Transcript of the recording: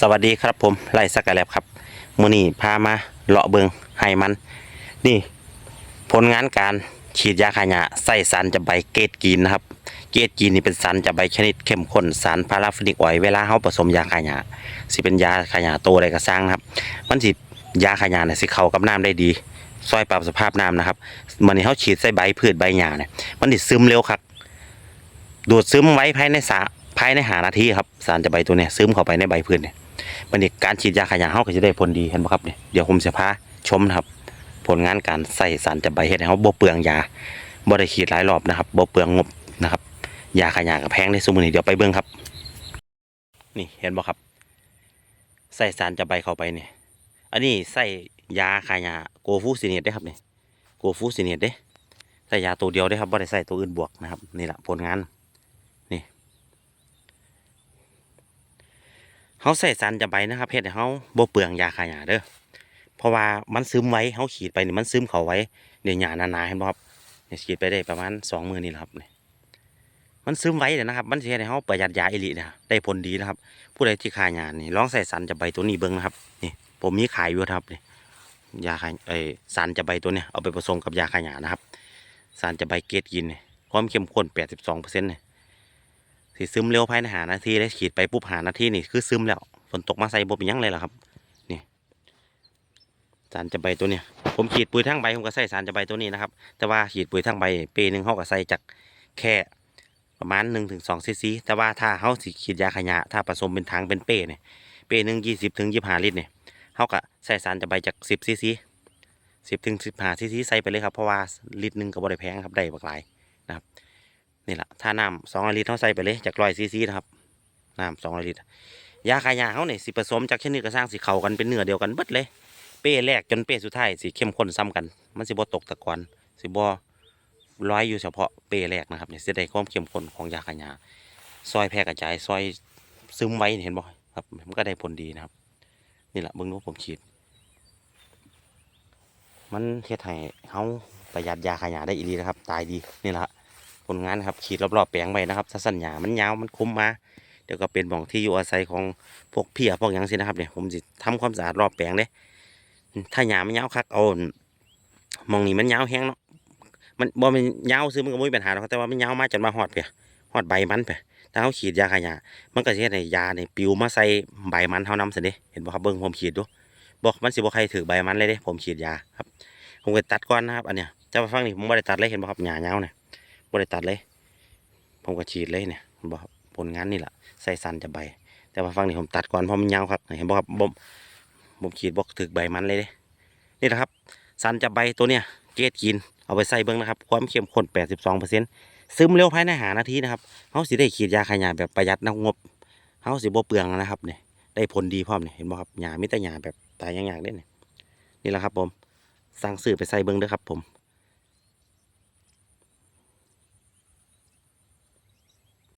สวัสดีครับผมไล่สกายแลบครับมือนี้พามาเลาะเบิงให้มัน นี่ ผลงานการฉีดยาขยาใส่สารจะใบเกตกีนนะครับ เกตกีนนี่เป็นสารจะใบชนิดเข้มข้นสารพาราฟินิกออยเวลาเฮาผสมยาขายาสิเป็นยาขยาโตอะได้ก็สร้างครับ มันสิยาขยาเนี่ยสิเข้ากับน้ำได้ดีซอยปรับสภาพน้ำนะครับมันนี่เฮาฉีดใส่ใบพืชใบหญ้าเนี่ยมันสิซึมเร็วครับดูดซึมไว้ภายในสาภายในหานาทีครับสารจะใบตัวเนี้ซึมเข้าไปในใบพืชเนี่ย มันนี่การฉีดยาขยะเฮาก็จะได้ผลดีเห็นไหมครับเนี่ยเดี๋ยวผมจะพาชมนะครับ ผลงานการใส่สารจะใบเฮ็ดให้เฮาบ่เปลืองยาบ่ได้ฉีดหลายรอบนะครับบ่เปลืองงบนะครับยาขยะกับแพงในสมุนนี้เดี๋ยวไปเบิ่งครับ นี่เห็นบ่ครับ ใส่สารจะใบเข้าไปเนี่ยอันนี้ใส่ยาขยะโกฟูซิเนตได้ครับเนี่ยโกฟูซิเนตเด้ใส่ยาตัวเดียวได้ครับไม่ได้ใส่ตัวอื่นบวกนะครับนี่แหละผลงาน เขาใส่สันจะใบนะครับเฮ็ดให้เขาบ่เปลืองยาขายาเด้อเพราะว่ามันซึมไว้เขาขีดไปนี่มันซึมเขาไว้เดี๋ยวหยาหนาเห็นบ่ครับเนี่ยขีดไปได้ประมาณสองมือนี่แหละครับเนี่ยมันซึมไว้เดี๋ยนะครับ มันจะเฮ็ดให้เขาประหยัดยาอิรินะได้ผลดีนะครับ ผู้ใดที่ขายยานี่ลองใส่สันจะใบตัวนี้เบิ่งนะครับนี่ผมมีขายอยู่ครับนี่ยาขายไอ้สันจะใบตัวเนี้ยเอาไปผสมกับยาขายานะครับสารจะใบเกตกินเนี่ยความเข้มข้น 82เปอร์เซ็นต์เนี่ย สิซึมเร็วภายในหานาทีได้ขีดไปปุ๊บหานาทีนี่คือซึมแล้วฝนตกมาใส่บ่เป็นยังเลยล่ะครับนี่สารจะใบตัวเนี้ยผมขีดปุ๋ยทั้งใบผมก็ใส่สารจะใบตัวนี้นะครับ แต่ว่าขีดปุ๋ยทั้งใบเปหนึ่งเขาก็ใส่จากแค่ประมาณ1-2ถึงสองซีซีแต่ว่าถ้าเขาสิขีดยาขยะถ้าผสมเป็นถังเป็นเป้เนี่ยเป้หนึ่งยี่สิบถึงยี่ห้าลิตรเนี่ยเขาก็ใส่สารจะใบจาก10ซีซีสิบถึงสิบห้าซีซีใส่ไปเลยครับเพราะว่าลิตรหนึ่งก็บ่ได้แพงครับได้บักหลายนะครับ นี่แหละถ้าน้ำสองลิตรเขาใส่ไปเลยจากร้อยซีซีนะครับน้ำสองลิตรยาขายาเขาเนี่ยสิผสมจากชนิดกระสร้างสีเขากันเป็นเนื้อเดียวกันเบิดเลย เป้แรกจนเป้สุดท้ายสีเข้มข้นซ้ำกัน มันสิบ่ตกตะกอนสิบ่ร้อยอยู่เฉพาะเป้แรกนะครับเนี่ยสิได้ความเข้มข้นของยาขายาซอยแพร่กระจายซอยซึมไว้เห็นบ่ครับมันก็ได้ผลดีนะครับ นี่แหละเบิ่งดูผมฉีด มันเฮ็ดให้เฮาประหยัดยาขยะได้อีหลีนะครับ ตายดีนี่แหละ ผลงานนะครับขีดรอบๆแปลงไปนะครับถ้าสั้นหยามันยาวมันคุ้มมาเดี๋ยวก็เป็นบ่องที่อยู่อาศัยของพวกเพียพวกยังสินะครับเนี่ยผมสิทำความสะอาดรอบแปลงเด้ถ้าหยามันยาวคักเอาหมองนี้มันยาวแห้งเนาะมันบ่มันยาวซื้อมันก็บ่มีปัญหาหรอกแต่ว่ามันยาวมากจนมาฮอดเปียฮอดใบมันเปียถ้าเฮาขีดยาขยะมันก็สิเฮ็ดให้ยาเนี่ยปิวมาใส่ใบมันเฮาน้ำซะเด้เห็นบ่ครับเบิ่งผมขีดดูบอกมันสิบ่ใครถือใบมันเลยเด้ผมฉีดยาครับผมก็ตัดก้อนนะครับอันเนี้ยแต่ว่าฟังนี่ผมไม่ได้ตัดเลยเห็นบ่ครับหญ้าเงาเนี่ย ไม่ได้ตัดเลย ผมก็ฉีดเลยเนี่ยบ่ครับผลงานนี่แหละใส่สันจะใบ แต่ว่าฟังนี่ผมตัดก่อนเพราะมันยาวครับเห็นบ่ครับผมผมขีดบอกถึกใบมันเลยเด้นี่แหละครับ สันจะใบตัวเนี้ยเกตกินเอาไปใส่เบิ้งนะครับ ความเข้มข้น 82เปอร์เซ็นต์ซึมเร็วภายในหานาทีนะครับเขาสิได้ขีดยาขยะแบบประหยัดนะงบเขาสิบ่เปลืองนะครับเนี่ยได้ผลดีพร้อมเนี่ยเห็นบ่ครับหญ้ามีแต่หญ้าแบบตายอย่างๆเด้เนี่ยนี่แหละครับผม สั่งซื้อไปใส่เบิ้งเด้อครับผม